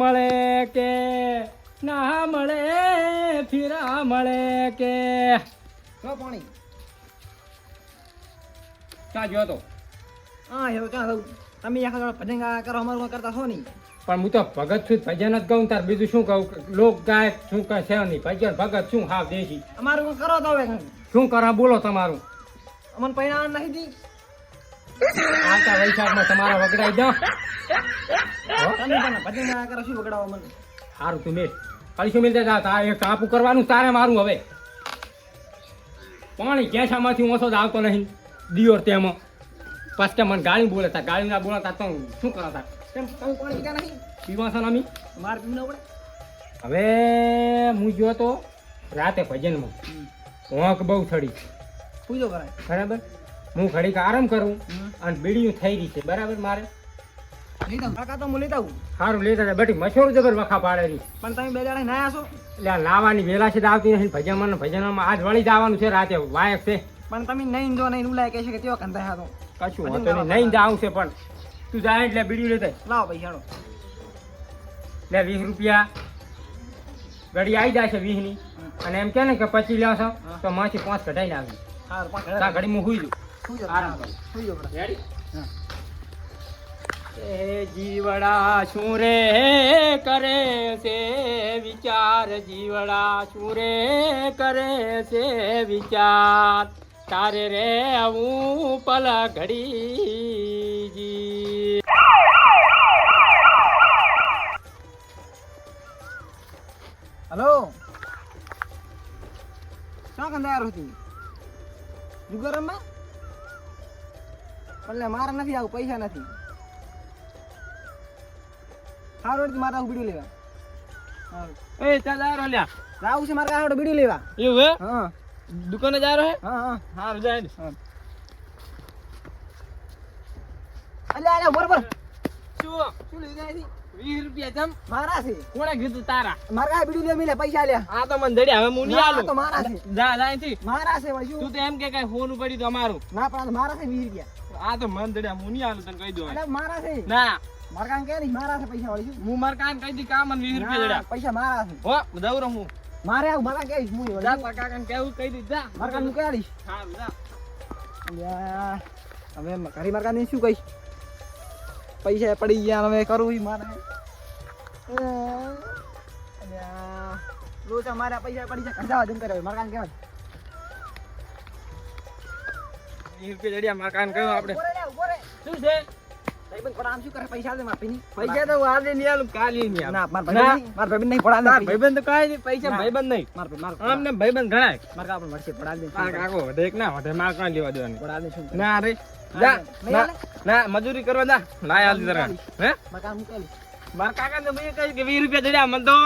મળે કે ના મળે ફીરા મળે કે. પાણી. ક્યાં ગયો તો હા એવું ક્યાં થયું? તમે આખા ભજન કરો અમારું કરતા છો નહીં. પણ હું તો ભગત છું ભજન જ કહું તાર બીજું શું કહું લોક ગાયક શું કહે છે નહીં? ભજન ભગત શું હાવ દેશી? અમારું કરો તો હવે શું કરા બોલો તમારું. અમને પૈણા નહીં દી. આવતા વૈશાખમાં તમારા વગડાઈ દો. તમે પણ ભજન ના કરો શું બગડાવો મને? સારું તું મેં કલશું મિલતે જા તારે એક કાપું કરવાનું તારે મારું હવે. પાણી કેસામાંથી ઓછો જ આવતો નહીં. દિયોર તેમાં. પાછા મને ગાળી બોલે તા ગાળી ના બોલતા તો શું કરો તા કેમ તમે પાણી પીતા નહીં? પીવાસા નામી માર પીવું પડે? હવે હું જોયો તો રાતે ભજનમાં. ઓંક બહુ થડી પૂજો કરાય. બરાબર? હું ઘડીક આરામ કરું અને બીડીયું થઈ ગઈ છે. બરાબર મારે? તો હું લેતા સારું લેતા જાય બટી મશોર જબર વખા પાડેલી પણ તમે બે દાડા નાયા છો? એટલે આ લાવવાની વેલા છે આવતી નથી. ભજનમાં ને ભજનમાં આજ વળી જવાનું છે રાતે. વાયક છે. પણ તમે નહીં જો નહીં કહે છે કે તેઓ કશું ભજન નહીં. નહીં જાવું છે પણ. તું જાય એટલે બીડી લેતા લાવો ભાઈ લે વીસ રૂપિયા. ગાડી આવી જાય છે વીસની અને એમ કે ને કે પચી છો તો માંથી પાંચ કઢાઈને આવી. ઘડી હું હુઈ જઉં હા. જીવડા શું રે કરે છે વિચાર? જીવડા શું રે કરે છે વિચાર? તારે રે આવું પલ ઘડી જી હલો? શું કંતા યાર હતી જુગાર રમવા એટલે મારે નથી આવું પૈસા નથી. સારું એટલે મારે બીડું લેવા. હારું. એ ચાલ આરો લ્યા. આવું છે મારે કાંઈ બીડું લેવા. એવું હે? હા. દુકાને જ રહ્યો હે? હા હા. હા જાય અલ્યા અલ્યા બરોબર શું? શું લઈ જાય છે વીસ રૂપિયા જમ. મારા છે કોણે કીધું તારા? મારે કાંઈ બીડું મિલે પૈસા લે. આ તો મને દડ્યા હવે હું નહીં આલું. તો મારા છે. જા જા અહીંથી. મારા છે વળી તું શું તો એમ કે કઈ ફોન પડ્યું તો અમારું. ના પણ મારા છે વીસ રૂપિયા. આ તો મન દડ્યા હું નહીં આલું તને કહી દઉં અલ્યા મારા છે ના. મારે કાંઈ નહીં મારા છે પૈસા વાળી હું મારકાન કહી દી કામ મને વીસ રૂપિયા દડ્યા પૈસા મારા છે હો દઉં હું. મારે આવું મારા કહીશ હું જા કાકાને કેવું કહી દી જા. મારા કાન મૂકી આવીશ સારું જા. હવે કરી મારા શું કહીશ? પૈસા પડી ગયા હવે કરવું મારે. પૈસા પડી જાય જમ કરે મારા કાન મારા કાન આપણે. શું છે? ભાઈબંધ પણ આમ શું કરે? પૈસા દે માપી પૈસા તો આજે નહીં આલું કાલે નહીં ના માર ભાઈબંધ માર ભાઈબંધ નહીં પડા દે ભાઈબંધ તો કાંઈ નહીં પૈસા ભાઈબંધ નહીં. માર ભાઈ માર આમને ભાઈબંધ ગણાય. માર કા પણ મળશે પડા દે. કાકો વધે કે ના વધે માર કાંઈ લેવા દેવાનું. પડા દે ના રે. જા ના ના મજૂરી કરવા જા. ના આલતી તારા હે? માર કાકા ને મેં કહ્યું કે વીસ રૂપિયા દડ્યા મને તો.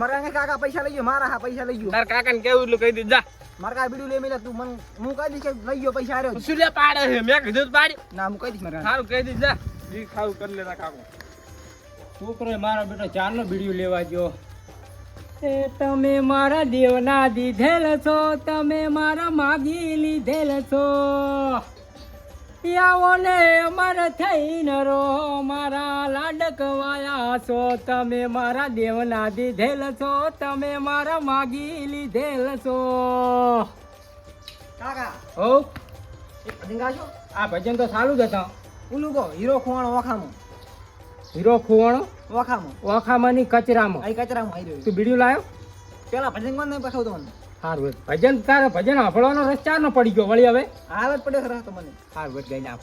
મારા કે કાકા પૈસા લઈ ગયો મારા હા પૈસા લઈ ગયો. તારા કાકાને કેવું એટલું કહી દીધું જા. માર કા બીડું લે મેલા તું મને હું કહી દઈશ કે લઈ ગયો પૈસા આર્યો શું લે પાડે છે? મેં કીધું પાડી. ના હું કહી દઈશ મારા સારું કહી દીધું જા. જી ખાવું કરી લેતા કાકો. છોકરો મારા બેટા ચારનો બીડીઓ લેવા ગયો. એ તમે મારા દેવના દીધેલ છો તમે મારા માગી લીધેલ છો. આવો ને અમર થઈને રો મારા લાડકવાયા છો. તમે મારા દેવના દીધેલ છો. તમે મારા માગી લીધેલ છો. કાકા. હો? ભજન ગાશો આ ભજન તો સારું જ હતા ઓલું કહો હીરો ખોવાણો વખામું. હીરો ખુવાણો? ઓખામાં ઓખામાંની કચરામાં. અહીં કચરામાં આવી રહ્યો. તું બીડીયું લાયો? પેલા ભજન કોણ નહીં પખાવતો મને સારું ભજન તારે ભજન હફળવાનો રસ ન પડી ગયો? વળી હવે? હાલ જ પડ્યો ખરા તો મને. સારું વેટ ગઈને આપ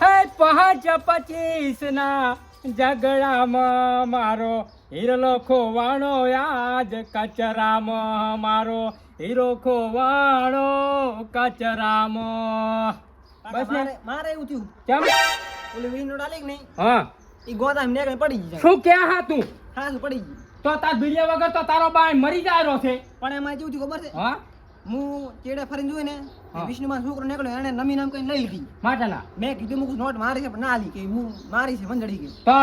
હે પાંચ પચીસ ના ઝઘડામાં મારો હીરલો ખોવાણો આજ કચરામાં મારો હીરો ખોવાણો કચરામાં. બસ ને? મારે એવું થયું. કેમ? ઓલી વીનો ડાલી કે નહીં? હા. એ ગોદા ને પડી ગઈ શું ક્યાં હા તું? હા પડી ગઈ. તો તાર બીડિયા વગર તો તારો બાય મરી જાય છે. પણ એમાં કેવું થયું ખબર છે? હા? હું ચેડે ફરીને જોઈ ને. વિષ્ણુમાં છોકરો નીકળ્યો એને નમી નામ કઈ લઈ લીધી. માટાના મેં કીધું મુકું નોટ મારી છે પણ ના લી. કે હું મારી છે વંજડી કે. તો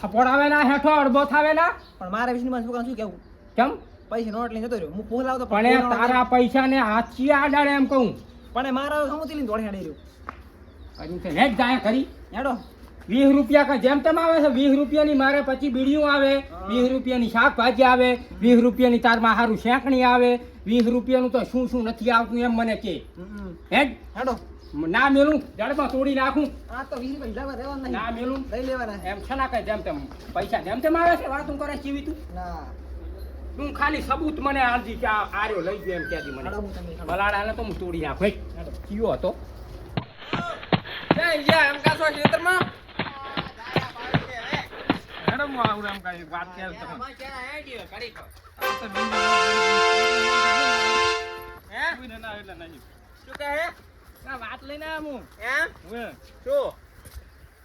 થપોડાવે ના હેઠો અડબો થાવે ના. પણ મારે વિષ્ણુમાં છોકરા શું કેવું? કેમ? પૈસા નોટ લઈને જતો રહ્યો. હું પોલાવતો પણ તારા પૈસા ને હાચી આડાડે એમ કહું. પણ મારા સમુતી લઈને દોડી હાડી રહ્યો. તે હેડ જાય કરી. હેડો. વીસ રૂપિયા કા જેમ તેમ આવે છે વીસ રૂપિયાની મારે પછી બીડીયું આવે વીસ રૂપિયાની શાકભાજી આવે વીસ રૂપિયાની તારમાં સારું શેકણી આવે વીસ રૂપિયાનું તો શું શું નથી આવતું એમ મને કે. હેડો. ના મેલું જડમાં તોડી નાખું. આ તો વીસ રૂપિયા હિસાબે ના મેલું. લઈ લેવાના. એમ છે ના કઈ જેમ તેમ. પૈસા જેમ તેમ આવે છે વાતું કરે કેવી તું ના. તું ખાલી સબૂત મને આજી કે આર્યો લઈ ગયો એમ કહેતી મને. બલાડાને તો હું તોડી નાખું. કયો હતો? એમ કાસો ખેતરમાં? હેડો હું આવું એમ કાંઈ વાત કરે તો. આ તો હે? કોઈને ના એટલે નહીં. ના, વાત લઈને આવ્યો હું. હુએ.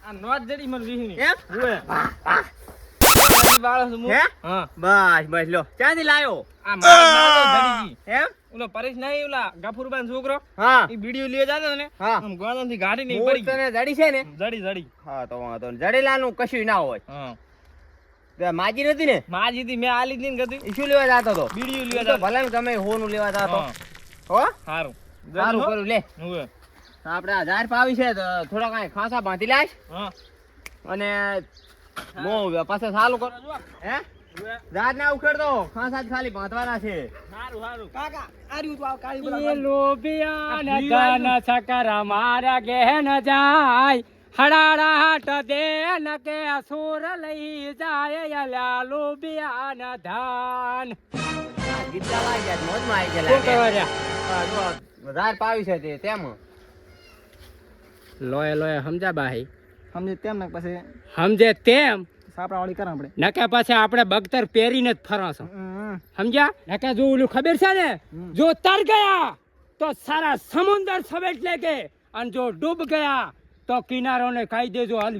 આ નોટ જડી મને વીસની. હુએ. બાજુ વાળો છું હું. હા. બસ બસ લો ક્યાંથી લાયો આ મારો જડી એમ ઓલો પરેશ નહીં ઓલા ગફુરબાન છોકરો હા એ વીડિયો લઈ જતો ને. આમ ગાડી નહીં પડી તને જડી છે ને જડી જડી હા તો વાંધો જડેલાનું કશું ના હોય હા માજી નથી ને? માજી હતી મેં આ લીધી ને કદી. શું લેવા જતો હતો બીડીયું લેવા જતો. ભલે તમે હોનું લેવા જતો. હો. સારું સારું કરું લે. આપણે આ પાવી છે તો થોડા કાંઈ ખાસા બાંધી લાશ અને હું પાસે સારું કરો જો હે. ઝાડ ના ઉખેડતો ખાસા જ ખાલી બાંધવાના છે. સારું સારું કાકા આ રહ્યું તું કાળી બોલા ન ભીવાયું. મારા ગેન જાય. હડાડાટ દે ન કે અસુર લઈ જાય અલ્યા લોભિયા ન ધન ગીત જાય મોજમાં આવી જાય શું લાગે. રહ્યા? પાવી છે તે તેમ. લોય લોય સમજા બાહી. સમજે તેમ ને પછી સમજે તેમ? સાપડા વાળી આપણે. નકે પછી આપણે બગતર પહેરીને જ ફરશો સમજ્યા? નકે જો ઓલું ખબર છે ને? જો તર ગયા તો સારા સમુદર સમેટ લેગે અને જો ડૂબ ગયા તો કિનારોને ખાઈ દેજો હાલ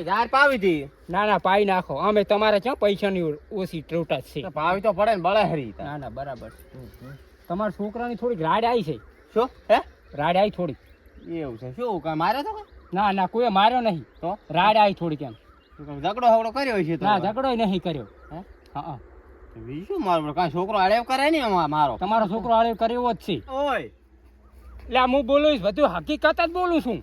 ઝાડ પાવી હતી? ના ના પાઈ નાખો. અમે તમારે ક્યાં પૈસાની ઓછી ટ્રોટા છે? પાવી તો પડે ને બળે હરી ના ના બરાબર તમારા છોકરાની થોડીક રાડ આવી છે. શું? હે? રાડ આવી થોડી એવું છે. શું કાંઈ મારે તો ના ના કોઈ માર્યો નહીં. તો? રાડ આવી થોડી કેમ ઝગડો ઝઘડો હગડો કર્યો છે તો? ના ઝઘડો નહીં કર્યો. હે? હા હા. બીજું મારો કાંઈ છોકરો આળેવ કરે ને મારો. તમારો છોકરો આળે કર્યો જ છે. ઓય. એટલે હું બોલું છું, બધું હકીકત જ બોલું છું.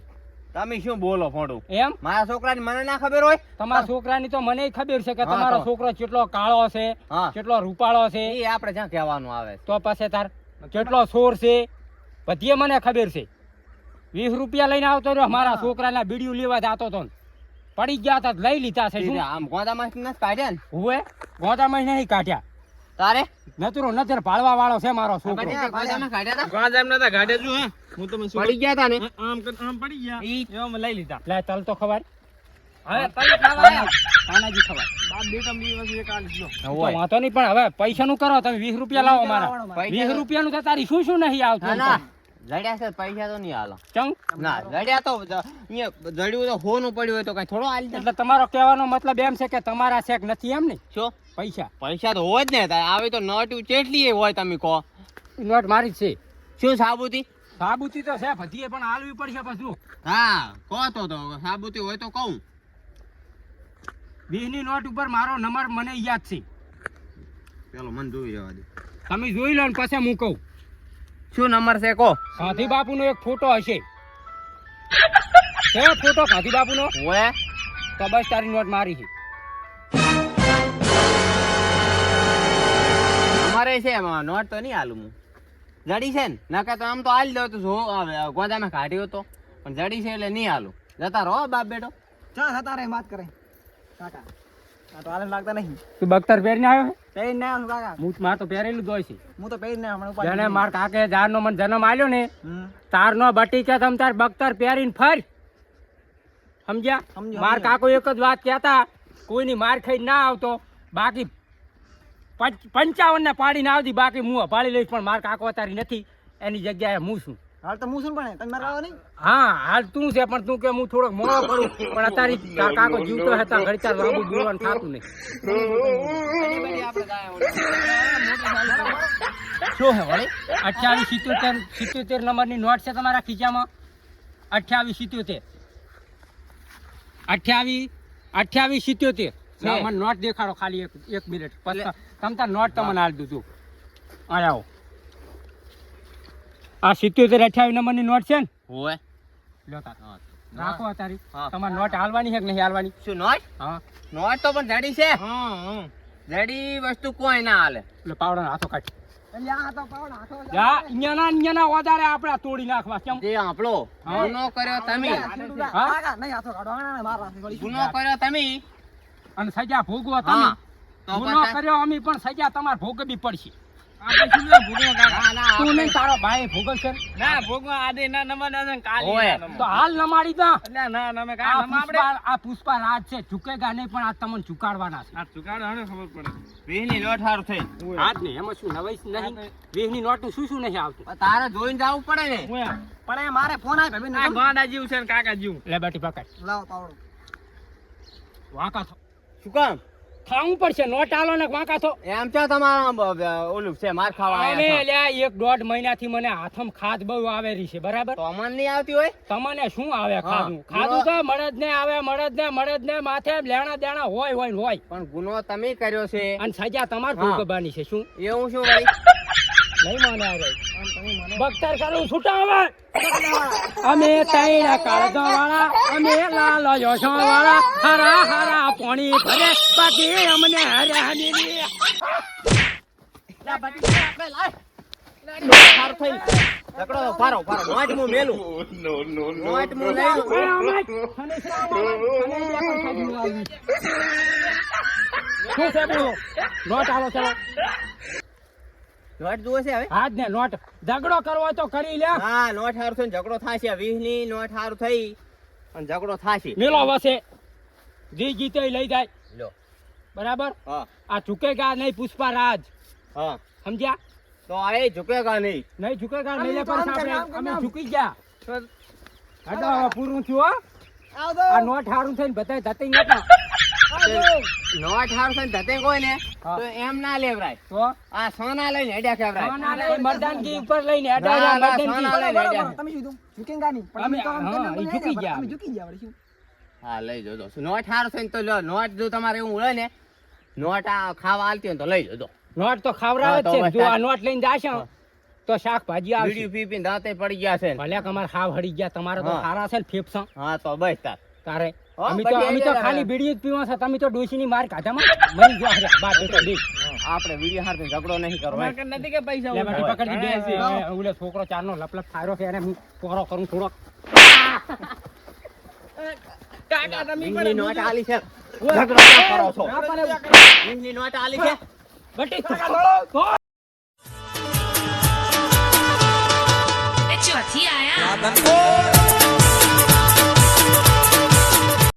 તમે શું બોલો ફોટું એમ? મારા છોકરાની મને ના ખબર હોય? તમારા છોકરાની તો મને ખબર છે કે તમારો છોકરો કેટલો કાળો છે કેટલો રૂપાળો છે. એ આપણે જ્યાં કહેવાનું આવે તો પછી તાર કેટલો સોર છે બધી મને ખબર છે. વીસ રૂપિયા લઈને આવતો રહ્યો મારા છોકરાના બીડીઓ લેવા જતો હતો ને. પડી ગયા હતા લઈ લીધા છે આમ ગોદા ગોદામાં નથી કાઢ્યા ને? હુએ? ગોદામાં નહીં કાઢ્યા. તારે? નતરો નજર પાળવા વાળો છે મારો છોકરો. ગોદામાં કાઢ્યા હતા ગાંજા એમ નતા કાઢ્યા જો હે. હું તમને શું પડી ગયા હતા ને? આમ આમ પડી ગયા. ઈ- એમ લઈ લીધા. લે તલ તો ખબર હવે તઈ ખબર તાનાજી ખબર બાપ બેટા દિવસ એક આલીશ લો તો વાંધો નહીં પણ હવે પૈસાનું કરો તમે વીસ રૂપિયા લાવો મારા પૈસા વીસ રૂપિયા નું તો તારી શું શું નહીં આવતું ના જડ્યા છે પૈસા તો નહીં હાલો. ચંગ ના લડ્યા તો જડ્યું તો હોનું પડ્યું હોય તો કઈ થોડો હાલી એટલે તમારો કહેવાનો મતલબ એમ છે કે તમારા શેક નથી એમ ને? શું? પૈસા. પૈસા તો હોય જ ને આવી તો નોટ ચેટલી હોય તમે કહો. નોટ મારી છે. શું સાબુતી? સાબુતી તો છે બધીએ પણ હાલવી પડશે પાછું હા કહો તો તો સાબુતી હોય તો કહું. વીસ નોટ ઉપર મારો નંબર મને યાદ છે. પેલો મને જોઈ રહેવા દે. તમે જોઈ લો ને પછી હું કહું. શું નંબર છે કો? ગાંધી બાપુનો એક ફોટો હશે. છે ફોટો ગાંધી બાપુનો હોય તો બસ તારી નોટ મારી છે. અમારે છે એમાં નોટ તો નહીં હાલું હું. જડી છે ને? નકા તો આમ તો હાલ દો તો જો હવે ગોદામાં કાઢ્યો તો. પણ જડી છે એટલે નહીં હાલું જતા રહો બાપ બેટો. ચા થતા રે વાત કરે. કાકા આ તો હાલે લાગતા નહીં. તું બખ્તર પહેરીને આવ્યો પહેરીને ના કાકા? હું માર તો પહેરેલું જ હોય છે. હું તો પહેરી ના હમણાં જેને માર કાકે જારનો મને જન્મ આલ્યો ને. તારનો બટી કે તમ તાર બખ્તર પહેરીને ફર. સમજ્યા? માર. કાકો એક જ વાત કહેતા કોઈની માર ખાઈ ના આવતો. બાકી પંચાવન ને પાડીને આવતી બાકી હું અભાળી લઈશ પણ માર કાકો અત્યારે નથી. એની જગ્યાએ હું છું. હાલ તો હું છું પણ તમે મારા નહીં? હા હાલ તું છે પણ તું કે હું થોડોક મોડો પડું પણ અત્યારે કાકો જીવતો હતા ઘડી તાર લાંબુ બોલવાનું થતું નહીં. શું હે વળી? અઠ્યાવીસ સિત્યોતેર સિત્યોતેર નંબરની નોટ છે તમારા ખીચામાં? અઠ્યાવીસ સિત્યોતેર. અઠ્યાવીસ અઠ્યાવીસ સિત્યોતેર. છે. મને નોટ દેખાડો ખાલી એક એક મિનિટ. પછી તમ તાર નોટ તમને હાલ દીધું આવો. આ સિત્યોતેર અઠ્યાવીસ નંબરની નોટ છે ને? હોય. લ્યો તાર રાખો તારી. તમારે નોટ હાલવાની છે કે નહીં હાલવાની? શું નોટ? હા. નોટ તો પણ જડી છે. હા હા. જડી વસ્તુ કોઈ ના હાલે. એટલે પાવડાના હાથો કાઢ. એટલે આ તો પાવડો હાથો કાઢો. ભોગવો તમે. હા. ગુનો કર્યો અમે પણ સજા તમારે ભોગવવી પડશે. પુષ્પા રાજ છે. ઝુકેગા નહીં પણ આ તમને ઝુકાડવાના છે. આ ચુકાડો હને ખબર પડે. વીસની લોટ હારું થઈ. હાથ ને એમાં શું નોટું શું શું નહીં આવતું? તારે જોઈને જવું પડે ને. પણ એ મારે ફોન આવે ગાંડા જીવ છે ને કાકા જીવ. લે બેટી પકડ. લાવો પાવડો. વાંકા શું કામ? ખાવું પડશે. નોટ આલો ને વાંકા તો. એમ છે તમારા ઓલું છે માર ખાવા અમે લ્યા એક દોઢ મહિનાથી મને હાથમ ખાદ બહુ આવેલી છે બરાબર? તો અમને નહીં આવતી હોય? તમને શું આવે ખાધું? ખાધું તો મળદ ને આવે મળદ ને મળદ ને માથે લેણા દેણા હોય હોય હોય. પણ ગુનો તમે કર્યો છે. અને સજા તમારે. ભોગવવાની છે શું? એવું શું ભાઈ? નહીં માને આ બખ્તર કરું છૂટા હવે. અમે તૈણા કાળજો વાળા અમે લાલ જોશો વાળા હરા હરા પાણી ભરે બાકી અમને હરે હરી થઈ. ફારો મેલું. નોટ લઈ શું છે બોલો? નોટ આલો ચલો. નોટ જુઓ છે હવે. જ ને નોટ. ઝઘડો કરવો હોય તો કરી લે. હા નોટ હારું થઈને ઝઘડો થાશે વીસની નોટ હારું થઈ અને ઝઘડો થાશે મેલો વસે. જી જીતે લઈ જાય. લો. બરાબર? હા. આ ઝુકેગા નહીં પુષ્પા રાજ હા. સમજ્યા? તો આ એ ઝુકેગા નહીં. નહીં ઝુકેગા નહીં પણ આપણે અમે ઝુકી ગયા. હટો પૂરું થયું હો. આવો. આ નોટ હારું થઈને બધા જતી હતા નોટ હારું થઈને ધતે કોઈ ને તો એમ ના લેવરાય. તો? આ સોના લઈને હેડ્યા કેવરાય. સોના લઈ ઉપર લઈને ના, અડાડ્યા ના, મરદાનગી. સોના લઈને હેડ્યા. તમે કીધું? ઝુકેંગા નહીં પણ અમે- અમે તો આમ હા, કરીને એ બોલ્યા ઝૂકી ને, ગયા. અમે. ઝૂકી ગયા વળી હા લઈ જજો નોટ હારું થઈને તો લો નોટ જો તમારે એવું હોય ને નોટ આ ખાવા આલતી હોય તો લઈ જજો. નોટ તો ખાવરાવે છે. જો આ નોટ લઈને જાશે તો શાકભાજી આવશે. બીડી પી પીને દાંતે પડી ગયા છે. ભલે કે અમારે હાવ ગયા તમારે તો સારા છે ને ફેફસા. હા તો બસ તાર અમે તો પછી અમે તો ખાલી બીડી જ પીવા છે તમે તો ડોશીની માર કાઢામાં મરી ગયો અરે બાપ તો દેખ. આપણે વીડિયો હાર ઝઘડો નહીં કરવો અમારે નથી કે પૈસા લે ઉધાર. પકડી દે ઘણા છે. એ, ઓલે છોકરો ચારનો લપલપ થાયરો છે એને હું પોરો કરું થોડોક. કાકા તમે પણ નોટ આલી છે. ઝઘડો કરો છો? વીસની નોટ આલી છે. બેટી તો ચોથી આયા.